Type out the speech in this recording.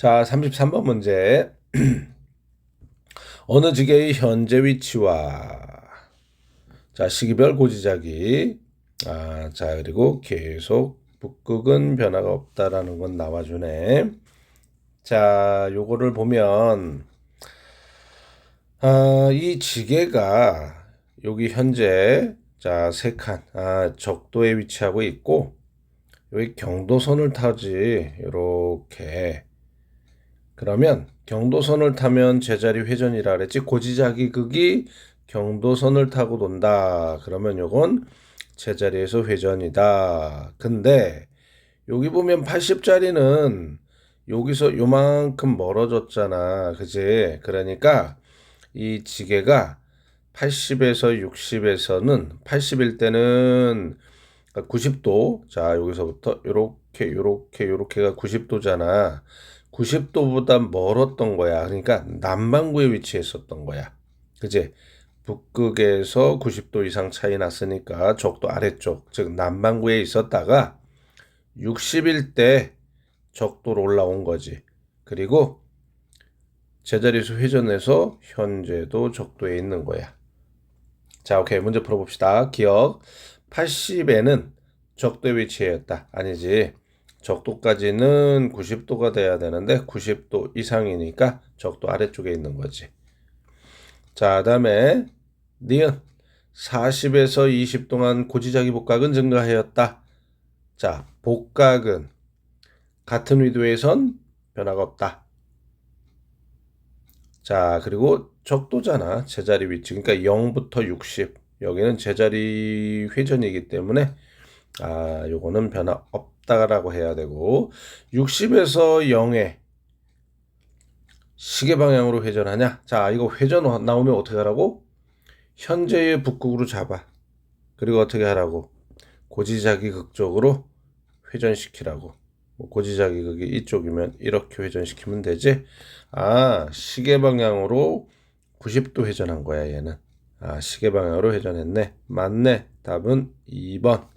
자, 33번 문제. 어느 지게의 현재 위치와 자, 시기별 고지자기 아, 자, 그리고 계속 북극은 변화가 없다라는 건 나와주네. 자, 요거를 보면 아, 이 지게가 여기 현재 자, 세 칸, 아, 적도에 위치하고 있고 여기 경도선을 타지 요렇게 그러면 경도선을 타면 제자리 회전이라 그랬지 고지자기 극이 경도선을 타고 돈다. 그러면 요건 제자리에서 회전이다. 근데 여기 보면 80짜리는 여기서 요만큼 멀어졌잖아. 그지? 그러니까 이 지게가 80에서 60에서는 80일 때는 90도 자 여기서부터 요렇게 요렇게 요렇게가 90도잖아 90도보다 멀었던 거야. 그러니까 남반구에 위치했었던 거야. 그지 북극에서 90도 이상 차이 났으니까 적도 아래쪽 즉 남반구에 있었다가 60일 때 적도로 올라온 거지. 그리고 제자리에서 회전해서 현재도 적도에 있는 거야. 자 오케이. 문제 풀어봅시다. 기억. 80에는 적도에 위치했다. 아니지. 적도까지는 90도가 돼야 되는데 90도 이상이니까 적도 아래쪽에 있는 거지. 자, 다음에 니은 40에서 20 동안 고지자기 복각은 증가하였다. 자, 복각은 같은 위도에선 변화가 없다. 자, 그리고 적도잖아. 제자리 위치. 그러니까 0부터 60. 여기는 제자리 회전이기 때문에 아, 요거는 변화 없다라고 해야 되고 60에서 0에 시계 방향으로 회전하냐? 자, 이거 회전 나오면 어떻게 하라고? 현재의 북극으로 잡아. 그리고 어떻게 하라고? 고지자기 극적으로 회전시키라고. 뭐 고지자기 극이 이쪽이면 이렇게 회전시키면 되지. 아, 시계 방향으로 90도 회전한 거야, 얘는. 아, 시계 방향으로 회전했네. 맞네. 답은 2번.